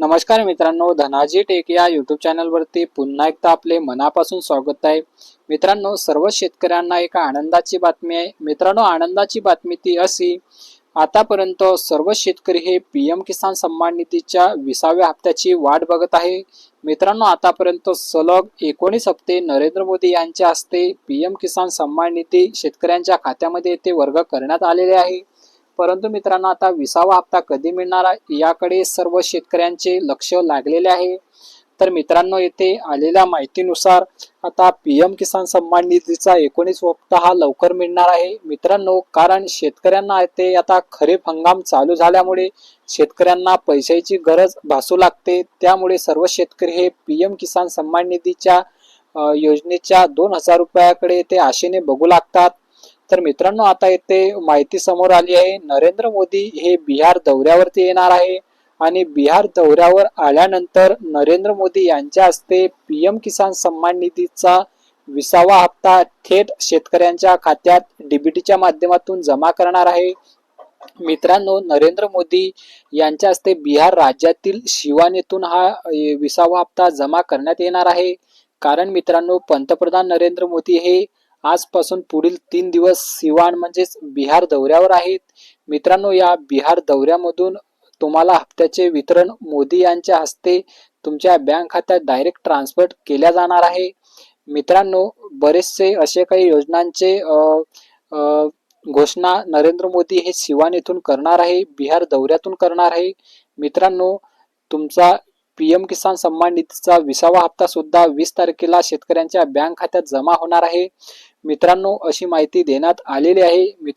नमस्कार मित्रांनो धनाजी टेक या युट्यूब चॅनलवरती पुन्हा एकदा आपले मनापासून स्वागत आहे. मित्रांनो सर्व शेतकऱ्यांना एका आनंदाची बातमी आहे. मित्रांनो आनंदाची बातमी ती अशी आतापर्यंत सर्व शेतकरी हे पी एम किसान सन्मान निधीच्या विसाव्या हप्त्याची वाट बघत आहे. मित्रांनो आतापर्यंत सलग एकोणीस हप्ते नरेंद्र मोदी यांच्या हस्ते पी एम किसान सन्मान निधी शेतकऱ्यांच्या खात्यामध्ये ते वर्ग करण्यात आलेले आहे. परंतु मित्रांनो आता विसावा हप्ता कधी मिळणार आहे? याकडे सर्व शेतकऱ्यांचे लक्ष लागलेले आहे. तर मित्रांनो येथे आलेल्या माहितीनुसार आता पी एम किसान सन्मान निधीचा एकोणीस हप्ता हा लवकर मिळणार आहे. मित्रांनो कारण शेतकऱ्यांना येथे आता खरीप हंगाम चालू झाल्यामुळे शेतकऱ्यांना पैशाची गरज भासू लागते. त्यामुळे सर्व शेतकरी हे पी एम किसान सन्मान निधीच्या योजनेच्या दोन हजार रुपयाकडे ते आशेने बघू लागतात. तर मित्रांनो आता येथे माहिती समोर आली आहे नरेंद्र मोदी हे बिहार दौऱ्यावरती येणार आहे. आणि बिहार दौऱ्यावर आल्यानंतर नरेंद्र मोदी यांच्या हस्ते पीएम किसान सन्मान निधीचा विसावा हप्ता थेट शेतकऱ्यांच्या खात्यात डीबीटीच्या माध्यमातून जमा करणार आहे. मित्रांनो नरेंद्र मोदी यांच्या हस्ते बिहार राज्यातील शिवानेतून हा विसावा हप्ता जमा करण्यात येणार आहे. कारण मित्रांनो पंतप्रधान नरेंद्र मोदी हे आजपासून पुढील तीन दिवस सिवान म्हणजेच बिहार दौऱ्यावर आहेत. मित्रांनो या बिहार दौऱ्यामधून तुम्हाला हप्त्याचे वितरण मोदी यांच्या हस्ते तुमच्या बँक खात्यात डायरेक्ट ट्रान्सफर केल्या जाणार आहे. मित्रांनो बरेचसे असे काही योजनांचे घोषणा नरेंद्र मोदी हे सिवान येथून करणार आहे बिहार दौऱ्यातून करणार आहे. मित्रांनो तुमचा पीएम किसान सन्मान निधीचा विसावा हप्ता सुद्धा वीस तारखेला शेतकऱ्यांच्या बँक खात्यात जमा होणार आहे. मित्रांनो अशी माहिती देण्यात आलेली आहे. मित्र